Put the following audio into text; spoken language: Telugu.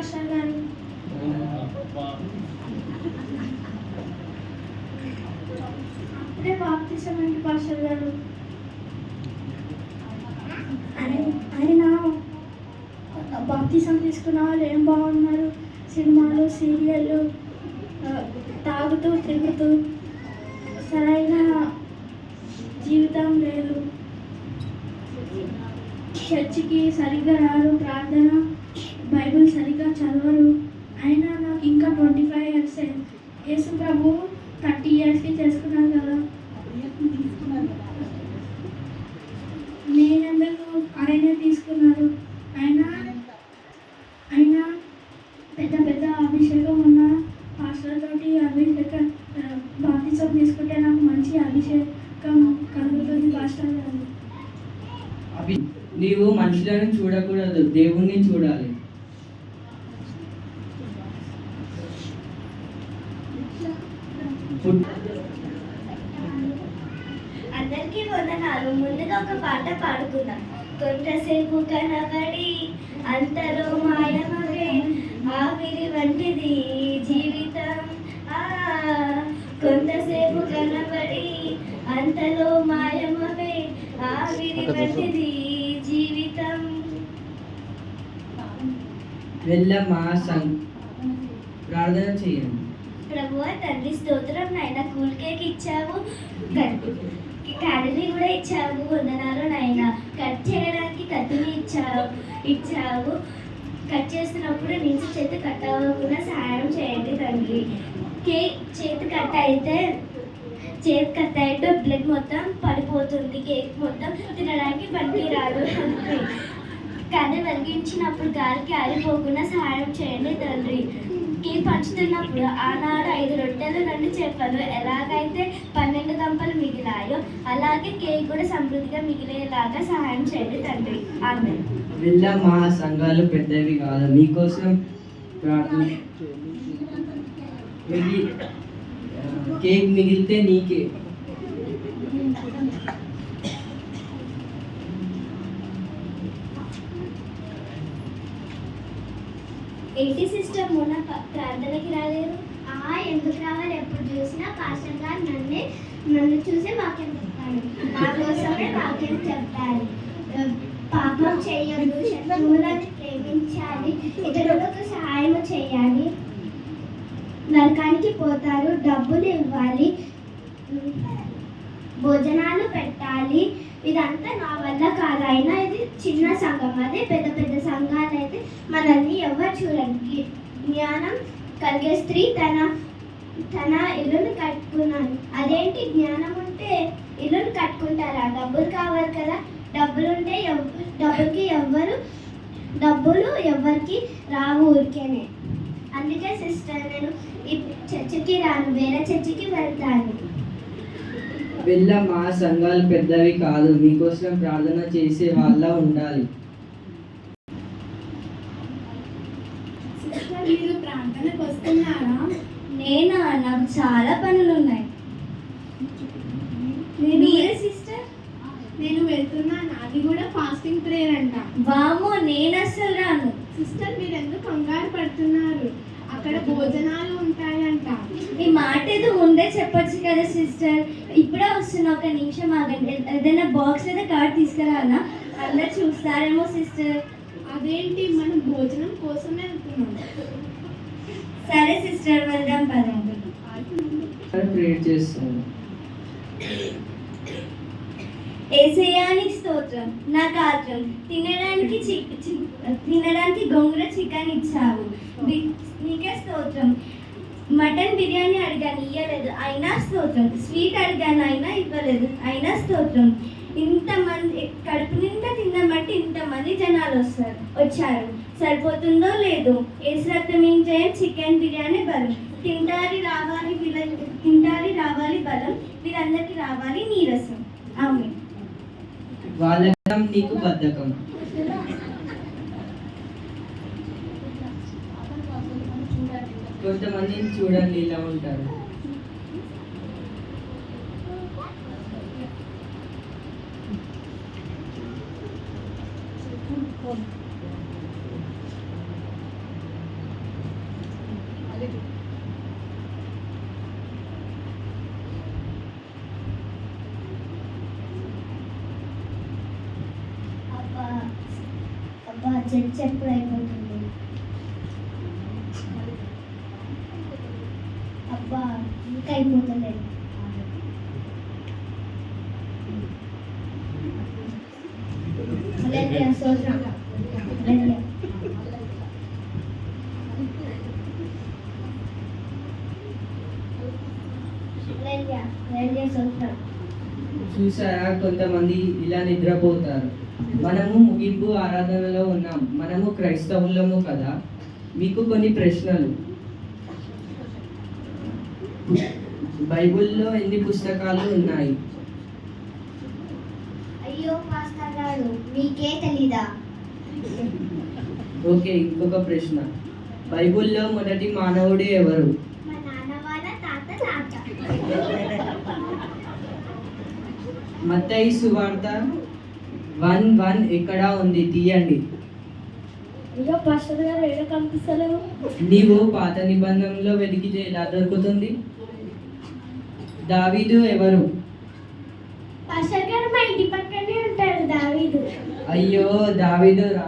పాస్టర్ గారు. అప్పుడే అంటే పాస్టర్ గారు. ఆయన- ఆయన బాప్తిసం తీసుకున్న వాళ్ళు ఏం బాగున్నారు? సినిమాలు సీరియళ్ళు తాగుతూ తిరుగుతూ సరైన జీవితం లేదు. చర్చికి సరిగ్గా రారు ప్రార్థన బైబిల్ సరిగ్గా చదవరు అయినా నాకు ఇంకా ట్వంటీ ఫైవ్ ఇయర్స్ యేసు ప్రభు థర్టీ ఇయర్స్కి చేసుకున్నారు కదా. నేనెందుకు ఆయనే తీసుకున్నారు అయినా అయినా పెద్ద పెద్ద అభిషేకం ఉన్న పాస్టర్ తోటి అభిషేకం బాప్తిసం తీసుకుంటే నాకు మంచి అభిషేకం కలుగుతుంది పాస్టర్ గారు. నీవు మనుషులను చూడకూడదు. దేవుణ్ణి చూడాలి పుట్- అందరికీ వందనాలు. ముందుగా ఒక పాట పాడుకుందాం. కొంతసేపు కనబడి అంతలో మాయమవే. ఆవిరి వంటిది జీవితం. ఆ కొంతసేపు కనబడి అంతలో మాయమవే. ఆవిరి వంటిది జీవితం. వెళ్ళమ్మా ప్రార్థన చేయండి. ప్రభువా తండ్రి స్తోత్రం నాయన కూల్ కేక్ ఇచ్చావు. కట్- కూడా ఇచ్చావు వందనాలు నాయన. కట్ చేయడానికి కత్తిని ఇచ్చావు ఇచ్చావు. కట్ చేస్తున్నప్పుడు నుంచి చేతి కట్ అవ్వకుండా సహాయం చేయండి తండ్రి కేక్ చేతి కట్ అయితే చేతి కట్ అయితే బ్లడ్ మొత్తం పడిపోతుంది కేక్ మొత్తం తినడానికి పనికి రాదు కథ వెలిగించినప్పుడు గాలికి ఆరిపోకుండా సహాయం చేయండి తండ్రి పంచుతున్నప్పుడు ఆనాడు ఐదు రొట్టెలు రెండు చేపలు ఎలాగైతే పన్నెండు గంపలు మిగిలాయో అలాగే కేక్ కూడా సమృద్ధిగా మిగిలేలాగా సహాయం చేయండి తండ్రి. ఆమె వెళ్ళమ్మా సంఘాలు పెద్దవి కాదు మీకోసం ప్రార్థన కేక్ మిగిలితే నీకే. ఏంటి సిస్టర్? మొన్న ప్రార్థనకి రాలేదు ఆ ఎందుకు రావాలి? ఎప్పుడు చూసినా పాస్టర్ గారు నన్నే నన్ను చూసి వాక్యం చెప్తాను నా కోసమే వాక్యం చెప్తాను పాపం చేయొద్దు శత్రువులను ప్రేమించాలి ఇతరులకు సహాయం చేయాలి. నరకానికి పోతారు డబ్బులు ఇవ్వాలి. భోజనాలు పెట్టాలి. ఇదంతా నా వల్ల కాదు. అయినా ఇది చిన్న సంఘం. అదే పెద్ద పెద్ద సంఘాలు అయితే మనల్ని ఎవరు చూడండి జ్ఞానం కలిగే స్త్రీ తన తన ఇల్లును కట్టుకున్నాను అదేంటి జ్ఞానం ఉంటే ఇల్లును కట్టుకుంటారా? డబ్బులు కావాలి కదా. డబ్బులు ఉంటే ఎవ్- డబ్బులకి ఎవ్వరు డబ్బులు ఎవరికి రావు ఊరికేనే. అందుకే సిస్టర్ నేను ఈ చర్చికి రాను. వేరే చర్చికి వెళ్తాను. వెళ్ళమ్మా సంఘాలు పెద్దవి కాదు మీకోసం ప్రార్థన చేసే వాళ్ళ ఉండాలి. సిస్టర్ మీరు ప్రార్థనకు వస్తున్నారా? నేనా? నాకు చాలా పనులు ఉన్నాయి మీరే సిస్టర్? నేను వెళ్తున్నాను. అది కూడా ఫాస్టింగ్ ప్రేయర్ అంట. వామో నేను అస్సలు రాను. సిస్టర్ మీరు ఎందుకు కంగారు పడుతున్నారు? అక్కడ భోజనాలు ఉంటాయంట ఈ మాట ఏదో ముందే చెప్పొచ్చు కదా సిస్టర్. ఇప్పుడే వస్తున్నా ఒక నిమిషం ఆగండి. ఏదైనా బాక్స్ లేదా కార్డ్ తీసుకురానా? అందరు చూస్తారేమో సిస్టర్. అదేంటి? మనం భోజనం కోసం వెళ్తున్నాం. సరే సిస్టర్. వెళ్దాం పదండి. ప్రేర్ చేస్తాను. ఏసయానికి స్తోత్రం నా గాత్రం తినడానికి చి- చి- తినడానికి గోంగూర చికెన్ ఇచ్చావు. నీకే స్తోత్రం. మటన్ బిర్యానీ అడిగాను ఇవ్వలేదు అయినా స్తోత్రం. స్వీట్ అడిగాను అయినా ఇవ్వలేదు. అయినా స్తోత్రం. ఇంతమంది కడుపు నిండా తిందామంటే ఇంతమంది జనాలు వస్తారు వచ్చారు. సరిపోతుందో లేదో. ఏసు రక్తం ఏం చేయం చికెన్ బిర్యానీ బలం. తింటారి రావాలి వీళ్ళ తింటారి రావాలి బలం. వీళ్ళందరికీ రావాలి నీరసం. అవును వాళ్ళ నీకు బద్ధకం. కొంతమందిని చూడండి ఇలా ఉంటారు. అబ్బా చర్చ ఎప్పుడు అయిపోతుంది అబ్బా ఇంకా అయిపోతలేదు. చూసారా కొంతమంది ఇలా నిద్రపోతారు. మనము ముగింపు ఆరాధనలో ఉన్నాం. మనము క్రైస్తవులము కదా? మీకు కొన్ని ప్రశ్నలు. బైబిల్లో ఎన్ని పుస్తకాలు ఉన్నాయి? అయ్యో పాస్టర్ గారు మీకే తెలీదా? ఓకే ఇంకొక ప్రశ్న. బైబిల్లో మొదటి మానవుడు ఎవరు? మత్తయి సువార్త వన్ వన్ ఎక్కడ ఉంది? తీయండి. నీవు పాత నిబంధనలో వెతికితే ఎలా దొరుకుతుంది? దావీదు ఎవరు? మా ఇంటి పక్కనే ఉంటాడు దావీదు. అయ్యో దావీదు రా